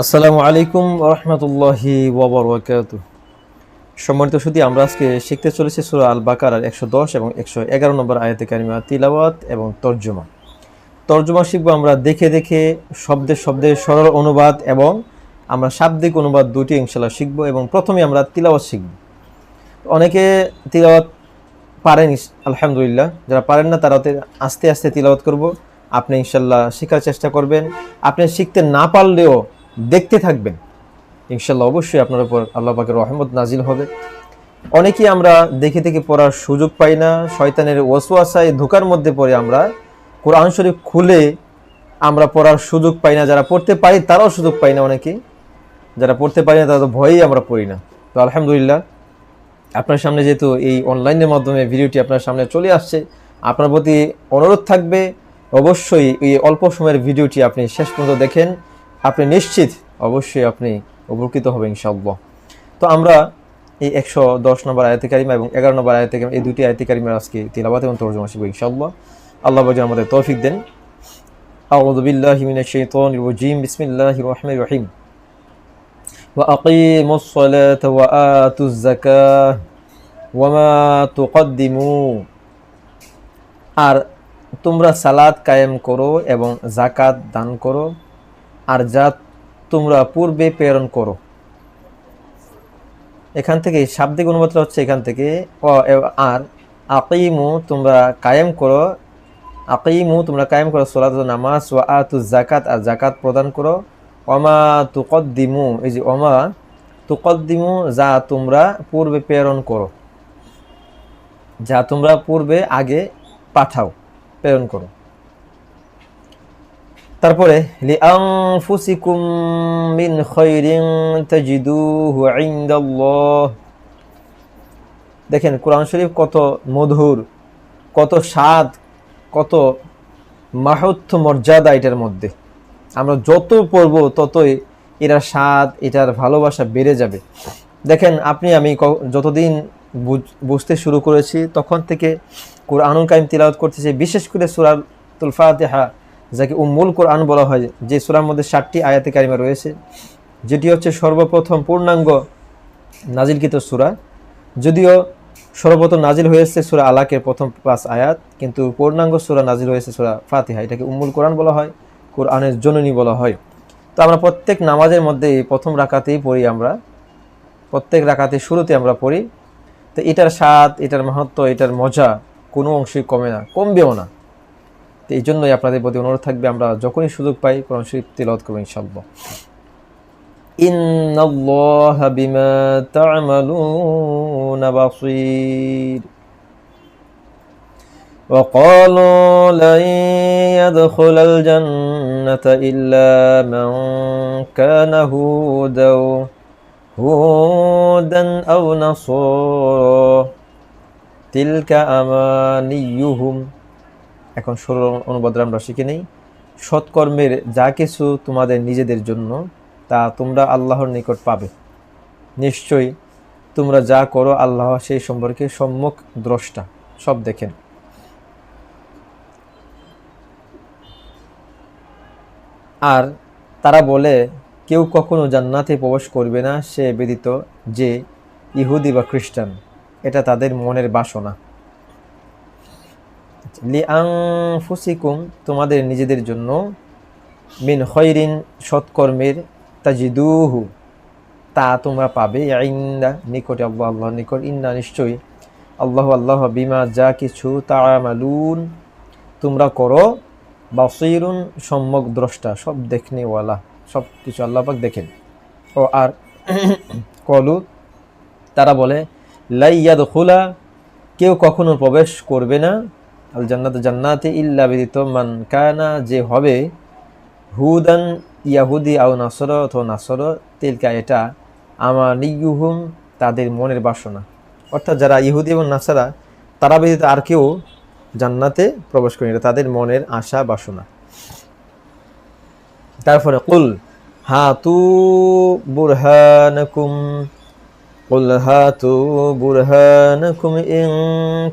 আসসালামু আলাইকুম রহমতুল্লাহি ওবরকাত সম্মানিত শুধু আমরা আজকে শিখতে চলেছি সুরা আল বাকার একশো দশ এবং একশো এগারো নম্বর আয়াতে কারিমা তিলাওয়াত এবং তর্জমা। তর্জমা শিখব আমরা দেখে দেখে, শব্দে শব্দে সরল অনুবাদ এবং আমরা শাব্দিক অনুবাদ দুটি ইনশাল্লাহ শিখব এবং প্রথমে আমরা তিলাওয়াত শিখব। অনেকে তিলাওয়াত পারেন, আলহামদুলিল্লাহ। যারা পারেন না, তারা আস্তে আস্তে তিলাওয়াত করব। আপনি ইনশাল্লাহ শেখার চেষ্টা করবেন। আপনি শিখতে না পারলেও দেখতে থাকবেন। ইনশাল্লাহ অবশ্যই আপনার উপর আল্লাহ পাকের রহমত নাজিল হবে। অনেকেই আমরা দেখে দেখে পড়ার সুযোগ পাই না, শয়তানের ওয়াসওয়াসায় ধোকার মধ্যে পড়ে আমরা, কোরআন শরীফ খুলে আমরা পড়ার সুযোগ পাই না। যারা পড়তে পারি তারাও সুযোগ পাই না অনেকে যারা পড়তে পারি না তারা তো ভয়েই আমরা পড়ি না। তো আলহামদুলিল্লাহ, আপনার সামনে যেহেতু এই অনলাইনের মাধ্যমে ভিডিওটি আপনার সামনে চলে আসছে, আপনার প্রতি অনুরোধ থাকবে, অবশ্যই এই অল্প সময়ের ভিডিওটি আপনি শেষ পর্যন্ত দেখেন। আপনি নিশ্চিত অবশ্যই আপনি উপকৃত হবেন ইনশাআল্লাহ তো আমরা এই একশো দশ নম্বর আয়াতি কারিমা এবং এগারো নম্বর আয়াতি কারিমা এই দুটি আয়াতি কারিমার আজকে তিলাবাত এবং তর্জমা শিখবো ইনশাআল্লাহ আল্লাহ বাজা আমাদের তৌফিক দেন أعوذ بالله من الشيطان الرجيم بسم الله الرحمن الرحيم وأقيموا الصلاة وآتوا الزكاة وما تقدموا আর তোমরা সালাত কায়েম করো এবং জাকাত দান করো আর যা তোমরা পূর্বে প্রেরণ করো। এখান থেকে শাব্দিক অনুবাদটা হচ্ছে এখান থেকে আর, আকিমু তোমরা কায়েম করো। আকিমু তোমরা কায়েম করো সোলাত নামাজ ও ওয়া আতু জাকাত আর জাকাত প্রদান করো। অমা তুকদ্দিমু, এই যে অমা তুকদ্দিমু, যা তোমরা পূর্বে প্রেরণ করো। যা তোমরা পূর্বে আগে পাঠাও, প্রেরণ করো। তারপরে, লিআনফুসিকুম মিন খায়রিন তাজিদুহু ইনদাল্লাহ। দেখেন, কোরআন শরীফ কত মধুর, কত স্বাদ, কত মাহাত্ম মর্যাদা এটার মধ্যে। আমরা যত পড়ব, ততই এটার স্বাদ, এটার ভালোবাসা বেড়ে যাবে। দেখেন, আপনি, আমি যতদিন বুঝ- বুঝতে শুরু করেছি, তখন থেকে কোরআনুল কাইম তিলাওয়াত করতেছি, বিশেষ করে সুরাতুল ফাতিহা। যাকে উম্মুল কোরআন বলা হয়, যে সূরার মধ্যে ষাটটি আয়াতে কারিমা রয়েছে, যেটি হচ্ছে সর্বপ্রথম পূর্ণাঙ্গ নাজিলকৃত সূরা। যদিও সর্বপ্রথম নাজিল হয়েছে সূরা আলাকের প্রথম পাঁচ আয়াত, কিন্তু পূর্ণাঙ্গ সূরা নাজিল হয়েছে সূরা ফাতিহা, এটাকে উম্মুল কোরআন বলা হয়, কোরআনের জননী বলা হয়। তো আমরা প্রত্যেক নামাজের মধ্যে প্রথম রাকাতেই পড়ি আমরা, প্রত্যেক রাকাতে শুরুতে আমরা পড়ি। তো এটার স্বাদ, এটার মাহাত্ম এটার মজা কোনো অংশই কমে না, কমবেও না। তো এই জন্যই আপনাদের প্রতি অনুরোধ থাকবে আমরা যখনই সুযোগ পাই কোরআন শরীফ তিলাওয়াত করবো ইনশাআল্লাহ إن الله بما تعملون بصير وقالوا لن يدخل الجنة إلا من كان هودا هودا أو نصارى تلك أمانيهم এখন সরল অনুবাদ আমরা শিখে নেই। সৎকর্মের যা কিছু তোমাদের নিজেদের জন্য, তা তোমরা আল্লাহর নিকট পাবে। নিশ্চয়ই তোমরা যা করো আল্লাহ সেই সম্পর্কে সম্মুখ দ্রষ্টা। সব দেখেন। আর তারা বলে, কেউ কখনো জান্নাতে প্রবেশ করবে না, সে ব্যতীত যে ইহুদি বা খ্রিস্টান। এটা তাদের মনের বাসনা। লিআং ফুসিকুম তোমাদের নিজেদের জন্য, মিন খৈরিন সৎকর্মের তাজিদুহু, তা তোমরা পাবে ইন্দা নিকটে, আল্লাহ আল্লাহ নিকট। ইন্না নিশ্চয়ই আল্লাহ আল্লাহ, বিমা যা কিছু তামালুন তোমরা করো, বাসিরুন সম্যক দ্রষ্টা, সব দেখনেওয়ালা, সব কিছু আল্লাহ পাক দেখেন। ও আর কলু, তারা বলে লাইয়াদ খোলা কেউ কখনো প্রবেশ করবে না। আল জান্নাত জান্নাতে ইল্লা ব্যতীত মান কানা, যে হবে হুদান ইয়াহুদি আও নাসর অথবা নাসর, তেলকা এটা আমার নিগুহুম তাদের মনের বাসনা। অর্থাৎ যারা ইহুদি এবং নাসারা, তারা ব্যতীত আর কেউ জান্নাতে প্রবেশ করেনি তাদের মনের আশা, বাসনা। তারপরে কুল, হাতু বুরহানকুম قل هاتوا برهانكم إن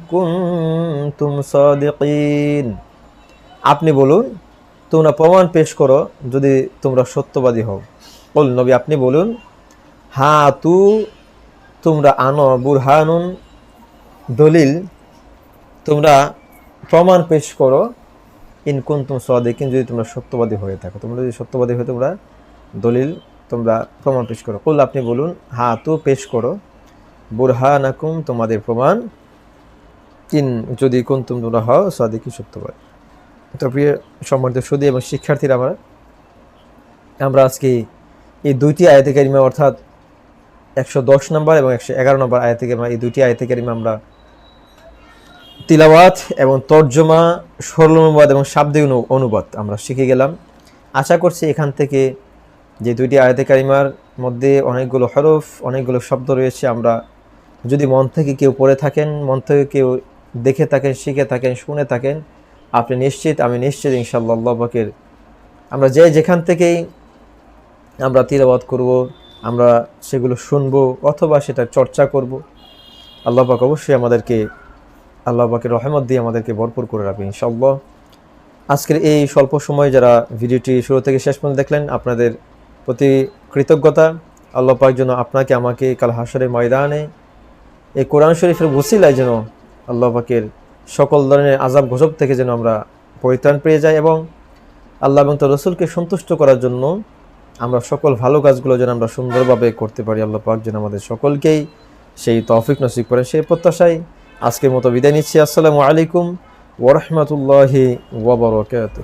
كنتم صادقين আপনি বলুন তোমরা প্রমাণ পেশ করো যদি তোমরা সত্যবাদী হও বল নবী আপনি বলুন হা তু তোমরা আনো বুরহানুন দলিল তোমরা প্রমাণ পেশ করো ইন কুন্তুম সাদিকিন যদি তোমরা সত্যবাদী হয়ে থাকো তোমরা যদি সত্যবাদী হয়ে তোমরা দলিল তোমরা প্রমাণ পেশ করো। কুল, আপনি বলুন হা তু পেশ করো। বুরহানাকুম, তোমাদের প্রমাণ। ইন, যদি কুন্তুম তোমরা হও, সাদিকি সত্যবাদী। তো প্রিয় সম্মানিত সুদী এবং শিক্ষার্থীরা আমরা আমরা আজকে এই দুইটি আয়াতে কারিমা, অর্থাৎ একশো দশ নম্বর এবং একশো এগারো নম্বর আয়াতে কারিমা, এই দুইটি আয়াতে কারিমা আমরা তিলাওয়াত এবং তর্জমা সরল অনুবাদ এবং শাব্দিক অনু- অনুবাদ আমরা শিখে গেলাম। আশা করছি এখান থেকে যে দুইটি আয়াতে কারিমার মধ্যে অনেকগুলো হরফ, অনেকগুলো শব্দ রয়েছে, আমরা যদি মন থেকে কেউ পড়ে থাকেন, মন থেকে কেউ দেখে থাকেন, শিখে থাকেন, শুনে থাকেন, আপনি নিশ্চিত, আমি নিশ্চিত ইনশাল্লাহ পাকের, আমরা যে যেখান থেকেই আমরা তিলাবাত করব, আমরা সেগুলো শুনব অথবা সেটা চর্চা করব, আল্লাহ পাক অবশ্যই আমাদেরকে, আল্লাহ পাকের রহমত দিয়ে আমাদেরকে ভরপুর করে রাখবে ইনশাল্লাহ আজকের এই স্বল্প সময় যারা ভিডিওটি শুরু থেকে শেষ পর্যন্ত দেখলেন, আপনাদের প্রতি কৃতজ্ঞতা, আল্লাহ পাক যেন আপনাকে, আমাকে কাল হাসরের ময়দানে এই কোরআন শরীফের বসিলায় যেন আল্লাহ পাকের সকল ধরনের আজাব গজব থেকে যেন আমরা পরিত্রাণ পেয়ে যাই এবং আল্লাহ এবং তার রসুলকে সন্তুষ্ট করার জন্য আমরা সকল ভালো কাজগুলো যেন আমরা সুন্দরভাবে করতে পারি। আল্লাহ পাক যেন আমাদের সকলকেই সেই তৌফিক নসিব করেন। সেই প্রত্যাশায় আজকের মতো বিদায় নিচ্ছি। আসসালামু আলাইকুম ওরহমতুল্লাহি ওবরকাত